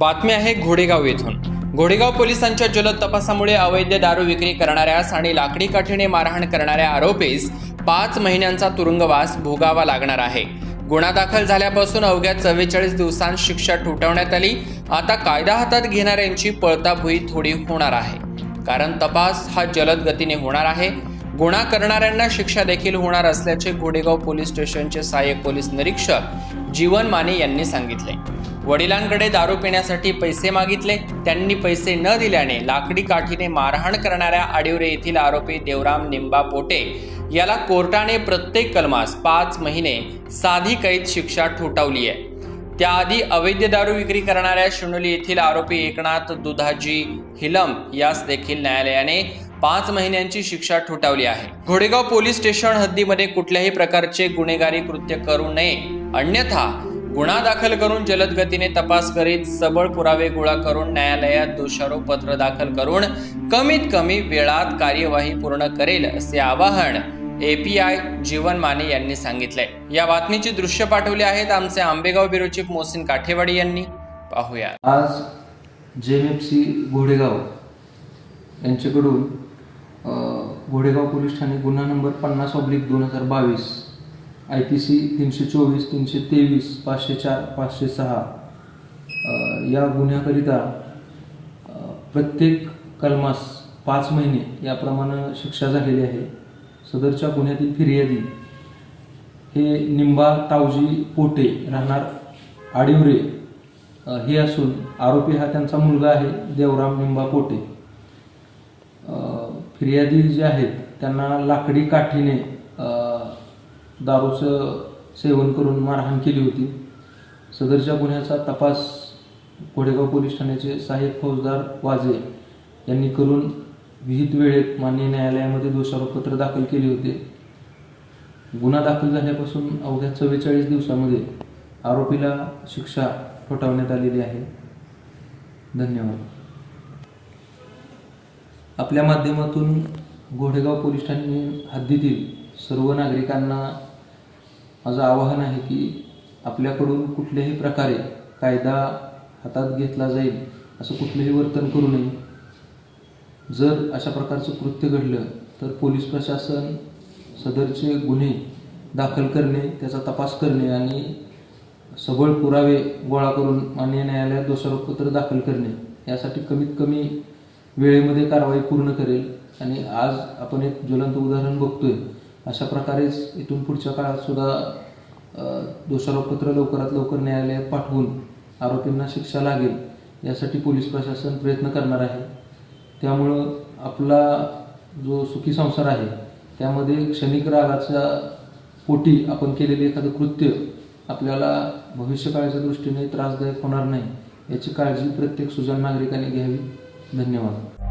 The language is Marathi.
बातमी आहे घोडेगाव येथून. घोडेगाव पोलिसांच्या जलद तपासामुळे अवैध दारू विक्री करणाऱ्यास आणि लाकडी काठीने मारहाण करणाऱ्या आरोपीस पाच महिन्यांचा तुरुंगवास भोगावा लागणार आहे. गुन्हा दाखल झाल्यापासून अवघ्या चव्वेचाळीस दिवसांत शिक्षा ठोठावण्यात आली. आता कायदा हातात घेणाऱ्यांची पळताभुई थोडी होणार आहे. कारण तपास हा जलद गतीने होणार आहे. गुन्हा करणाऱ्यांना शिक्षा देखील होणार असल्याचे घोडेगाव पोलीस स्टेशनचे सहाय्यक पोलीस निरीक्षक जीवन माने यांनी सांगितले. वडिलांकडे दारू पिण्यासाठी पैसे मागितले. त्यांनी पैसे न दिल्याने लाकडी काठीने मारहाण करणाऱ्या आडिवरे येथील आरोपी देवराम निंबा पोटे याला कोर्टाने प्रत्येक कलमास पाच महिने साधी कैद शिक्षा ठोठावली आहे. त्याआधी अवैध दारू विक्री करणाऱ्या शिणोली येथील आरोपी एकनाथ दुधाजी हिलम यास देखील न्यायालयाने पाच महिन्यांची शिक्षा ठोठावली आहे. घोडेगाव पोलीस स्टेशन हद्दीमध्ये कुठल्याही प्रकारचे गुन्हेगारी कृत्य करू नये. अन्यथा गुन्हा दाखल करून जलद गतीने तपास करीत सबळ पुरावे गोळा करून न्यायालयात दोषारोप पत्र दाखल करून कमीत कमी वेळात कार्यवाही पूर्ण करेल असे आवाहन एपीआय जीवन माने यांनी सांगितलंय या बातमीची दृश्य पाठवली आहेत आमचे आंबेगाव ब्युरो चीफ मोहसिन काठेवाडी यांनी. पाहूया. आज जे एम सी घोडेगाव यांच्याकडून घोडेगाव पोलीस ठाणे गुन्हा नंबर पन्नास ऑब्लिक दोन हजार बावीस आय पी सी तीनशे चोवीस तीनशे तेवीस पाचशे चार पाचशे सहा या गुन्ह्याकरिता प्रत्येक कलमास पाच महिने याप्रमाणे शिक्षा झालेली आहे. सदरच्या गुन्ह्यातील फिर्यादी हे निंबा तावजी पोटे राहणार आडिवरे हे असून आरोपी हा त्यांचा मुलगा आहे देवराम निंबा पोटे. फिर्यादी जे आहेत त्यांना लाकडी काठीने दारूचं सेवन करून मारहाण केली होती. सदरच्या गुन्ह्याचा तपास घोडेगाव पोलीस ठाण्याचे सहाय्यक फौजदार वाजे यांनी करून विहित वेळेत मान्य न्यायालयामध्ये दोषारोपपत्र दाखल केले होते. गुन्हा दाखल झाल्यापासून अवघ्या चव्वेचाळीस दिवसामध्ये आरोपीला शिक्षा ठोठावण्यात आलेली आहे. धन्यवाद. आपल्या माध्यमातून घोडेगाव पोलीस ठाणे हद्दीतील सर्व नागरिकांना माझं आवाहन आहे की आपल्याकडून कुठल्याही प्रकारे कायदा हातात घेतला जाईल असं कुठलंही वर्तन करू नये. जर अशा प्रकारचं कृत्य घडलं तर पोलीस प्रशासन सदरचे गुन्हे दाखल करणे त्याचा तपास करणे आणि सबळ पुरावे गोळा करून मान्य न्यायालयात दोषारोपपत्र दाखल करणे यासाठी कमीत कमी वेळेमध्ये कारवाई पूर्ण करेल. आणि आज आपण एक ज्वलंत उदाहरण बघतोय. अशा प्रकारेच इथून पुढच्या काळात सुद्धा दोषारोपपत्र लवकरात लवकर न्यायालयात पाठवून आरोपींना शिक्षा लागेल यासाठी पोलीस प्रशासन प्रयत्न करणार आहे. त्यामुळं आपला जो सुखी संसार आहे त्यामध्ये क्षणिक रागाच्या पोटी आपण केलेले एखादं कृत्य आपल्याला भविष्यकाळाच्या दृष्टीने त्रासदायक होणार नाही याची काळजी प्रत्येक सुजाण नागरिकाने घ्यावी. धन्यवाद.